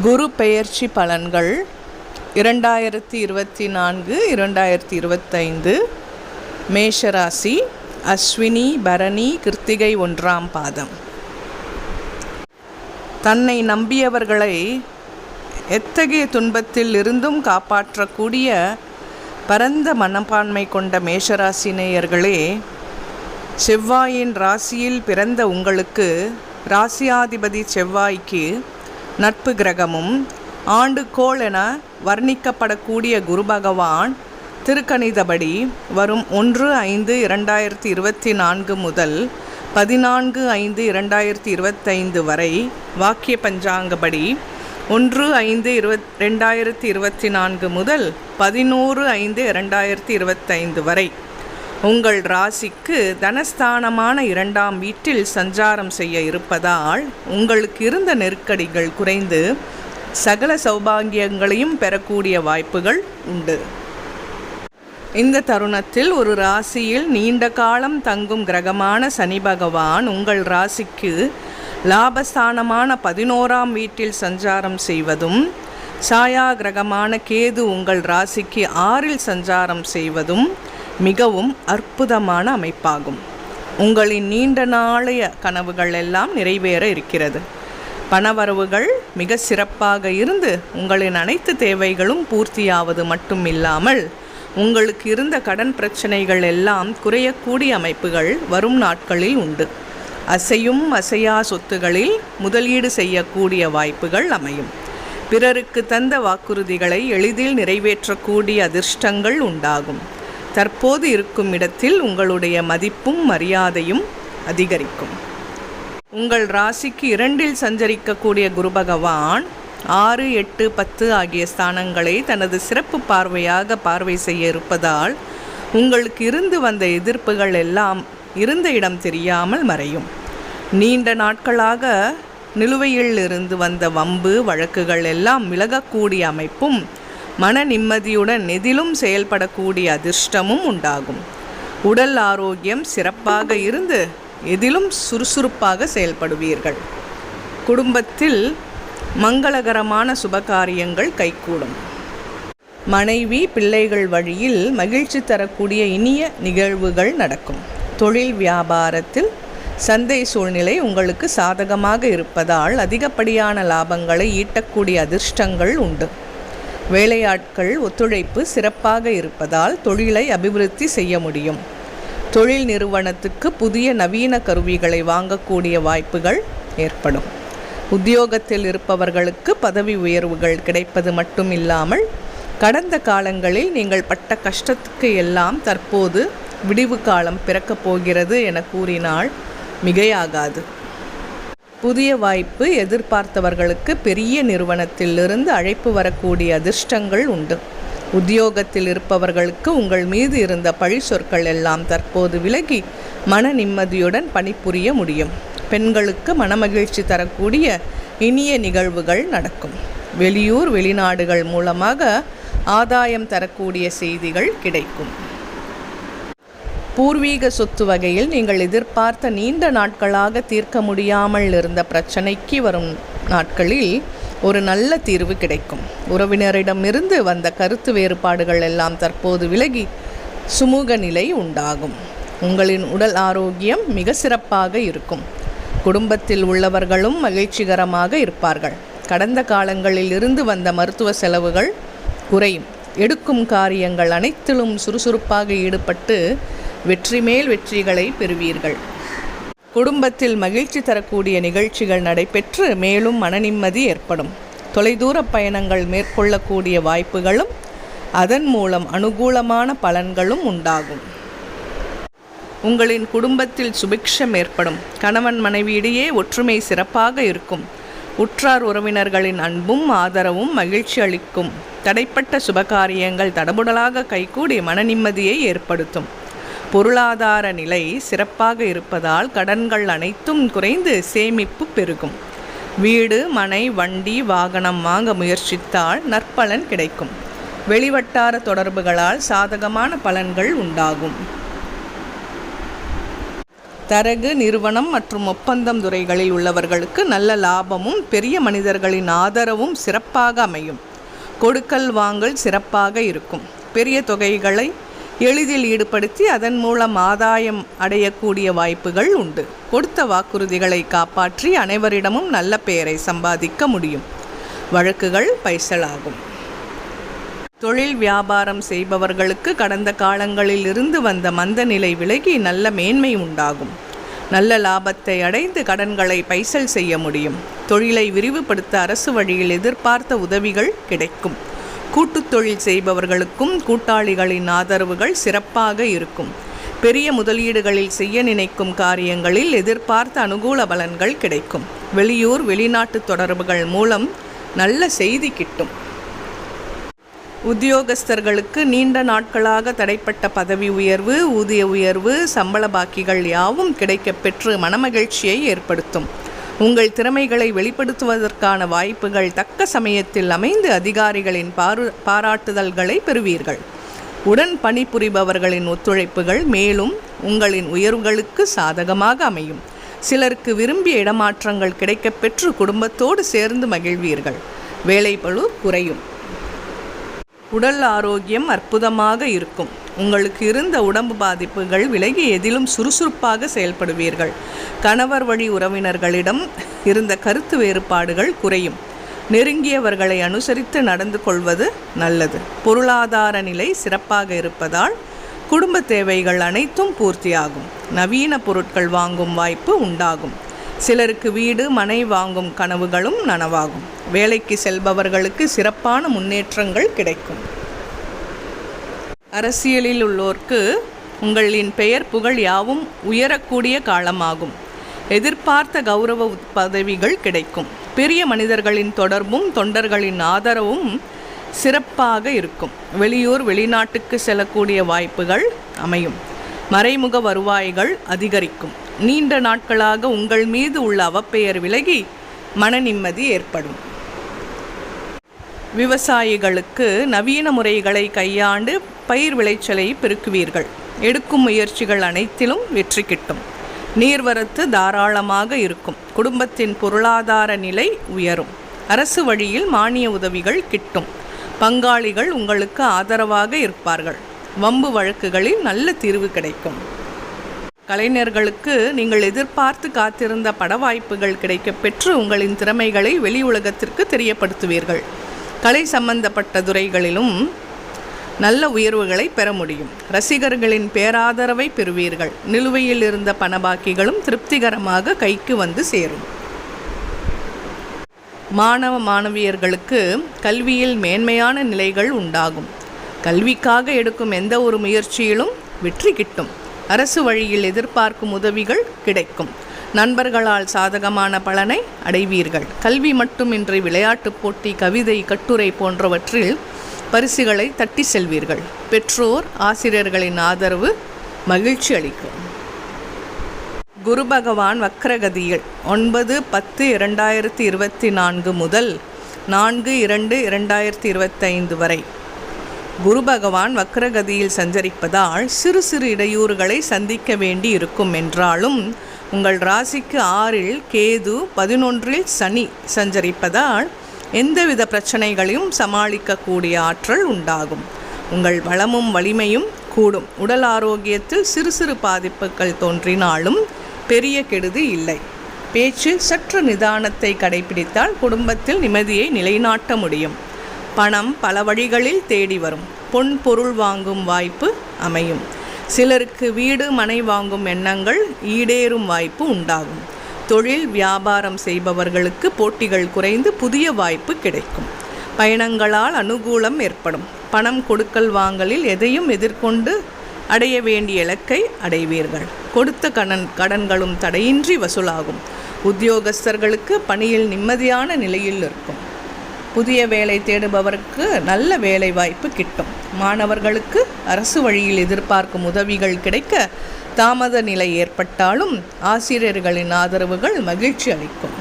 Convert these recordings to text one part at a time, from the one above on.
குரு பெயர்ச்சி பலன்கள் இரண்டாயிரத்தி இருபத்தி நான்கு இரண்டாயிரத்தி இருபத்தைந்து. மேஷராசி அஸ்வினி பரணி கிருத்திகை ஒன்றாம் பாதம். தன்னை நம்பியவர்களை எத்தகைய துன்பத்தில் இருந்தும் காப்பாற்றக்கூடிய பரந்த மனப்பான்மை கொண்ட மேஷராசி நேயர்களே செவ்வாயின் ராசியில் பிறந்த உங்களுக்கு ராசியாதிபதி செவ்வாய்க்கு நட்பு கிரகமும் ஆண்டுகோள் என வர்ணிக்கப்படக்கூடிய குரு பகவான் திருக்கணிதபடி வரும் ஒன்று ஐந்து இரண்டாயிரத்தி இருபத்தி நான்கு முதல் பதினான்கு ஐந்து இரண்டாயிரத்தி இருபத்தைந்து வரை வாக்கிய பஞ்சாங்கப்படி ஒன்று ஐந்து இருபத் ரெண்டாயிரத்தி இருபத்தி நான்கு முதல் பதினோரு ஐந்து இரண்டாயிரத்தி இருபத்தைந்து வரை. உங்கள் ராசிக்கு தனஸ்தானமான இரண்டாம் வீட்டில் சஞ்சாரம் செய்ய இருப்பதால் உங்களுக்கு இருந்த நெருக்கடிகள் குறைந்து சகல சௌபாகியங்களையும் பெறக்கூடிய வாய்ப்புகள் உண்டு. இந்த தருணத்தில் ஒரு ராசியில் நீண்ட காலம் தங்கும் கிரகமான சனி பகவான் உங்கள் ராசிக்கு லாபஸ்தானமான பதினோராம் வீட்டில் சஞ்சாரம் செய்வதும் சாயா கிரகமான கேது உங்கள் ராசிக்கு ஆறில் சஞ்சாரம் செய்வதும் மிகவும் அற்புதமான அமைப்பாகும். உங்களின் நீண்ட நாளைய கனவுகள் எல்லாம் நிறைவேற இருக்கிறது. பணவரவுகள் மிக சிறப்பாக இருந்து உங்களின் அனைத்து தேவைகளும் பூர்த்தியாவது மட்டும் இல்லாமல் உங்களுக்கு இருந்த கடன் பிரச்சனைகள் எல்லாம் குறையக்கூடிய அமைப்புகள் வரும் நாட்களில் உண்டு. அசையும் அசையா சொத்துகளில் முதலீடு செய்யக்கூடிய வாய்ப்புகள் அமையும். பிறருக்கு தந்த வாக்குறுதிகளை எளிதில் நிறைவேற்றக்கூடிய அதிர்ஷ்டங்கள் உண்டாகும். தற்போது இருக்கும் இடத்தில் உங்களுடைய மதிப்பும் மரியாதையும் அதிகரிக்கும். உங்கள் ராசிக்கு இரண்டில் சஞ்சரிக்கக்கூடிய குரு பகவான் ஆறு எட்டு பத்து ஆகிய ஸ்தானங்களை தனது சிறப்பு பார்வையாக பார்வை செய்ய இருப்பதால் உங்களுக்கு இருந்து வந்த எதிர்ப்புகள் எல்லாம் இருந்த இடம் தெரியாமல் மறையும். நீண்ட நாட்களாக நிலுவையில் இருந்து வந்த வம்பு வழக்குகள் எல்லாம் விலகக்கூடிய அமைப்பும் மன நிம்மதியுடன் எதிலும் செயல்படக்கூடிய அதிர்ஷ்டமும் உண்டாகும். உடல் ஆரோக்கியம் சிறப்பாக இருந்து எதிலும் சுறுசுறுப்பாக செயல்படுவீர்கள். குடும்பத்தில் மங்களகரமான சுபகாரியங்கள் கைகூடும். மனைவி பிள்ளைகள் வழியில் மகிழ்ச்சி தரக்கூடிய இனிய நிகழ்வுகள் நடக்கும். தொழில் வியாபாரத்தில் சந்தை சூழ்நிலை உங்களுக்கு சாதகமாக இருப்பதால் அதிகப்படியான லாபங்களை ஈட்டக்கூடிய அதிர்ஷ்டங்கள் உண்டு. வேலையாட்கள் ஒத்துழைப்பு சிறப்பாக இருப்பதால் தொழிலை அபிவிருத்தி செய்ய முடியும். தொழில் நிறுவனத்துக்கு புதிய நவீன கருவிகளை வாங்கக்கூடிய வாய்ப்புகள் ஏற்படும். உத்தியோகத்தில் இருப்பவர்களுக்கு பதவி உயர்வுகள் கிடைப்பது மட்டும் இல்லாமல் கடந்த காலங்களில் நீங்கள் பட்ட கஷ்டத்துக்கு எல்லாம் தற்போது விடிவு காலம் பிறக்கப் போகிறது என கூறினால் மிகையாகாது. புதிய வாய்ப்பு எதிர்பார்த்தவர்களுக்கு பெரிய நிறுவனத்திலிருந்து அழைப்பு வரக்கூடிய அதிர்ஷ்டங்கள் உண்டு. உத்தியோகத்தில் இருப்பவர்களுக்கு உங்கள் மீது இருந்த பழி சொற்கள் எல்லாம் தற்போது விலகி மன நிம்மதியுடன் பணிபுரிய முடியும். பெண்களுக்கு மனமகிழ்ச்சி தரக்கூடிய இனிய நிகழ்வுகள் நடக்கும். வெளியூர் வெளிநாடுகள் மூலமாக ஆதாயம் தரக்கூடிய செய்திகள் கிடைக்கும். பூர்வீக சொத்து வகையில் நீங்கள் எதிர்பார்த்த நீண்ட நாட்களாக தீர்க்க முடியாமல் இருந்த பிரச்சனைக்கு வரும் நாட்களில் ஒரு நல்ல தீர்வு கிடைக்கும். உறவினரிடமிருந்து வந்த கருத்து வேறுபாடுகள் எல்லாம் தற்போது விலகி சுமூக நிலை உண்டாகும். உங்களின் உடல் ஆரோக்கியம் மிக சிறப்பாக இருக்கும். குடும்பத்தில் உள்ளவர்களும் மகிழ்ச்சிகரமாக இருப்பார்கள். கடந்த காலங்களில் இருந்து வந்த மருத்துவ செலவுகள் குறையும். எடுக்கும் காரியங்கள் அனைத்திலும் சுறுசுறுப்பாக ஈடுபட்டு வெற்றி மேல் வெற்றிகளை பெறுவீர்கள். குடும்பத்தில் மகிழ்ச்சி தரக்கூடிய நிகழ்ச்சிகள் நடைபெற்று மேலும் மனநிம்மதி ஏற்படும். தொலைதூர பயணங்கள் மேற்கொள்ளக்கூடிய வாய்ப்புகளும் அதன் மூலம் அனுகூலமான பலன்களும் உண்டாகும். உங்களின் குடும்பத்தில் சுபிக்ஷம் ஏற்படும். கணவன் மனைவியிடையே ஒற்றுமை சிறப்பாக இருக்கும். உற்றார் உறவினர்களின் அன்பும் ஆதரவும் மகிழ்ச்சி அளிக்கும். தடைப்பட்ட சுபகாரியங்கள் தடபுடலாக கைகூடி மன நிம்மதியை ஏற்படுத்தும். பொருளாதார நிலை சிறப்பாக இருப்பதால் கடன்கள் அனைத்தும் குறைந்து சேமிப்பு பெருகும். வீடு மனை வண்டி வாகனம் வாங்க முயற்சித்தால் நற்பலன் கிடைக்கும். வெளிவட்டார தொடர்புகளால் சாதகமான பலன்கள் உண்டாகும். தரகு நிறுவனம் மற்றும் ஒப்பந்தம் துறைகளில் உள்ளவர்களுக்கு நல்ல லாபமும் பெரிய மனிதர்களின் ஆதரவும் சிறப்பாக அமையும். கொடுக்கல் வாங்கல் சிறப்பாக இருக்கும். பெரிய தொகைகளை எளிதில் ஈடுபடுத்தி அதன் மூலம் ஆதாயம் அடையக்கூடிய வாய்ப்புகள் உண்டு. கொடுத்த வாக்குறுதிகளை காப்பாற்றி அனைவரிடமும் நல்ல பெயரை சம்பாதிக்க முடியும். வழக்குகள் பைசலாகும். தொழில் வியாபாரம் செய்பவர்களுக்கு கடந்த காலங்களில் இருந்து வந்த மந்த நிலை விலகி நல்ல மேன்மை உண்டாகும். நல்ல லாபத்தை அடைந்து கடன்களை பைசல் செய்ய முடியும். தொழிலை விரிவுபடுத்த அரசு வழியில் எதிர்பார்த்த உதவிகள் கிடைக்கும். கூட்டுத் தொழில் செய்பவர்களுக்கும் கூட்டாளிகளின் ஆதரவுகள் சிறப்பாக இருக்கும். பெரிய முதலீடுகளில் செய்ய நினைக்கும் காரியங்களில் எதிர்பார்த்த அனுகூல பலன்கள் கிடைக்கும். வெளியூர் வெளிநாட்டு தொடர்புகள் மூலம் நல்ல செய்தி கிட்டும். உத்தியோகஸ்தர்களுக்கு நீண்ட நாட்களாக தடைப்பட்ட பதவி உயர்வு ஊதிய உயர்வு சம்பள பாக்கிகள் யாவும் கிடைக்கப்பெற்று மனமகிழ்ச்சியை ஏற்படுத்தும். உங்கள் திறமைகளை வெளிப்படுத்துவதற்கான வாய்ப்புகள் தக்க சமயத்தில் அமைந்து அதிகாரிகளின் பாரு பாராட்டுதல்களை பெறுவீர்கள். உடன் பணிபுரிபவர்களின் ஒத்துழைப்புகள் மேலும் உங்களின் உயர்வுகளுக்கு சாதகமாக அமையும். சிலருக்கு விரும்பிய இடமாற்றங்கள் கிடைக்கப்பெற்று குடும்பத்தோடு சேர்ந்து மகிழ்வீர்கள். வேலைப்பழு குறையும். உடல் ஆரோக்கியம் அற்புதமாக இருக்கும். உங்களுக்கு இருந்த உடம்பு பாதிப்புகள் விலகி எதிலும் சுறுசுறுப்பாக செயல்படுவீர்கள். கணவர் வழி உறவினர்களிடம் இருந்த கருத்து வேறுபாடுகள் குறையும். நெருங்கியவர்களை அனுசரித்து நடந்து கொள்வது நல்லது. பொருளாதார நிலை சிறப்பாக இருப்பதால் குடும்ப தேவைகள் அனைத்தும் பூர்த்தியாகும். நவீன பொருட்கள் வாங்கும் வாய்ப்பு உண்டாகும். சிலருக்கு வீடு மனை வாங்கும் கனவுகளும் நனவாகும். வேலைக்கு செல்பவர்களுக்கு சிறப்பான முன்னேற்றங்கள் கிடைக்கும். அரசியலில் உள்ளோர்க்கு உங்களின் பெயர் புகழ் யாவும் உயரக்கூடிய காலமாகும். எதிர்பார்த்த கௌரவ பதவிகள் கிடைக்கும். பெரிய மனிதர்களின் தொடர்பும் தொண்டர்களின் ஆதரவும் சிறப்பாக இருக்கும். வெளியூர் வெளிநாட்டுக்கு செல்லக்கூடிய வாய்ப்புகள் அமையும். மறைமுக வருவாய்கள் அதிகரிக்கும். நீண்ட நாட்களாக உங்கள் மீது உள்ள அவப்பெயர் விலகி மன நிம்மதி ஏற்படும். விவசாயிகளுக்கு நவீன முறைகளை கையாண்டு பயிர் விளைச்சலை பெருக்குவீர்கள். எடுக்கும் முயற்சிகள் அனைத்திலும் வெற்றி கிட்டும். நீர்வரத்து தாராளமாக இருக்கும். குடும்பத்தின் பொருளாதார நிலை உயரும். அரசு வழியில் மானிய உதவிகள் கிட்டும். பங்காளிகள் உங்களுக்கு ஆதரவாக இருப்பார்கள். வம்பு வழக்குகளில் நல்ல தீர்வு கிடைக்கும். கலைஞர்களுக்கு நீங்கள் எதிர்பார்த்து காத்திருந்த பட வாய்ப்புகள் கிடைக்கப் பெற்று உங்களின் திறமைகளை வெளி உலகத்திற்கு தெரியப்படுத்துவீர்கள். கலை சம்பந்தப்பட்ட துறைகளிலும் நல்ல உயர்வுகளை பெற முடியும். ரசிகர்களின் பேராதரவை பெறுவீர்கள். நிலுவையில் இருந்த பணபாக்கிகளும் திருப்திகரமாக கைக்கு வந்து சேரும். மாணவ மாணவியர்களுக்கு கல்வியில் மேன்மையான நிலைகள் உண்டாகும். கல்விக்காக எடுக்கும் எந்த ஒரு முயற்சியிலும் வெற்றி கிட்டும். அரசு வழியில் எதிர்பார்க்கும் உதவிகள் கிடைக்கும். நண்பர்களால் சாதகமான பலனை அடைவீர்கள். கல்வி மட்டுமின்றி விளையாட்டுப் போட்டி கவிதை கட்டுரை போன்றவற்றில் பரிசுகளை தட்டி செல்வீர்கள். பெற்றோர் ஆசிரியர்களின் ஆதரவு மகிழ்ச்சி அளிக்கும். குரு பகவான் வக்ரகதியில் ஒன்பது பத்து இரண்டாயிரத்தி இருபத்தி நான்கு முதல் நான்கு இரண்டு இரண்டாயிரத்தி இருபத்தைந்து வரை குரு பகவான் வக்ரகதியில் சஞ்சரிப்பதால் சிறு சிறு இடையூறுகளை சந்திக்க வேண்டி இருக்கும் என்றாலும் உங்கள் ராசிக்கு ஆறில் கேது பதினொன்றில் சனி சஞ்சரிப்பதால் எந்தவித பிரச்சனைகளையும் சமாளிக்கக்கூடிய ஆற்றல் உண்டாகும். உங்கள் வளமும் வலிமையும் கூடும். உடல் ஆரோக்கியத்தில் சிறு சிறு பாதிப்புகள் தோன்றினாலும் பெரிய கெடுதி இல்லை. பேச்சில் சற்று நிதானத்தை கடைபிடித்தால் குடும்பத்தில் நிம்மதியை நிலைநாட்ட முடியும். பணம் பல வழிகளில் தேடி வரும். பொன் பொருள் வாங்கும் வாய்ப்பு அமையும். சிலருக்கு வீடு மனை வாங்கும் எண்ணங்கள் ஈடேறும் வாய்ப்பு உண்டாகும். தொழில் வியாபாரம் செய்பவர்களுக்கு போட்டிகள் குறைந்து புதிய வாய்ப்பு கிடைக்கும். பயணங்களால் அனுகூலம் ஏற்படும். பணம் கொடுக்கல் வாங்கலில் எதையும் எதிர்கொண்டு அடைய வேண்டிய இலக்கை அடைவீர்கள். கொடுத்த கடன் கடன்களும் தடையின்றி வசூலாகும். உத்தியோகஸ்தர்களுக்கு பணியில் நிம்மதியான நிலையில் இருக்கும். புதிய வேலை தேடுபவருக்கு நல்ல வேலை வாய்ப்பு கிட்டும். மாணவர்களுக்கு அரசு வழியில் எதிர்பார்க்கும் உதவிகள் கிடைக்க தாமத நிலை ஏற்பட்டாலும் ஆசிரியர்களின் ஆதரவுகள் மகிழ்ச்சி அளிக்கும்.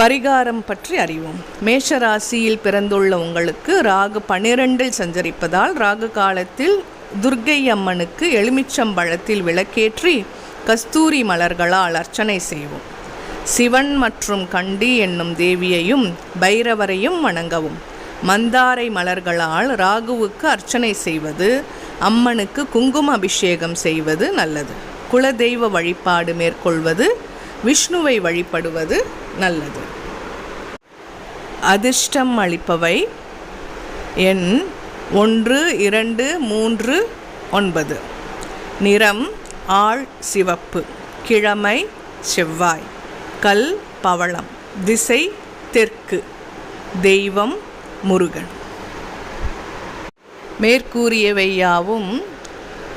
பரிகாரம் பற்றி அறிவோம். மேஷ ராசியில் பிறந்துள்ள உங்களுக்கு ராகு பனிரெண்டில் சஞ்சரிப்பதால் ராகு காலத்தில் துர்க்கை அம்மனுக்கு எலுமிச்சம்பழத்தில் விளக்கேற்றி கஸ்தூரி மலர்களால் அர்ச்சனை செய்வோம். சிவன் மற்றும் கண்டி என்னும் தேவியையும் பைரவரையும் வணங்கவும். மந்தாரை மலர்களால் ராகுவுக்கு அர்ச்சனை செய்வது அம்மனுக்கு குங்கும அபிஷேகம் செய்வது நல்லது. குலதெய்வ வழிபாடு மேற்கொள்வது விஷ்ணுவை வழிபடுவது நல்லது. அதிர்ஷ்டம் அளிப்பவை எண் ஒன்று இரண்டு மூன்று ஒன்பது. நிறம் ஆள் சிவப்பு. கிழமை செவ்வாய். கல் பவளம் திசை தெற்கு தெய்வம் முருகன். மேற்கூறியவையாவும்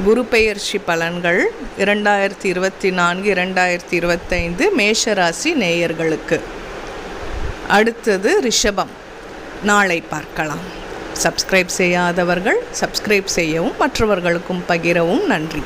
குரு பெயர்ச்சி பலன்கள் இரண்டாயிரத்தி இருபத்தி நான்கு இரண்டாயிரத்தி இருபத்தைந்து மேஷராசி நேயர்களுக்கு. அடுத்தது ரிஷபம். நாளை பார்க்கலாம். சப்ஸ்கிரைப் செய்யாதவர்கள் சப்ஸ்கிரைப் செய்யவும் மற்றவர்களுக்கும் பகிரவும் நன்றி.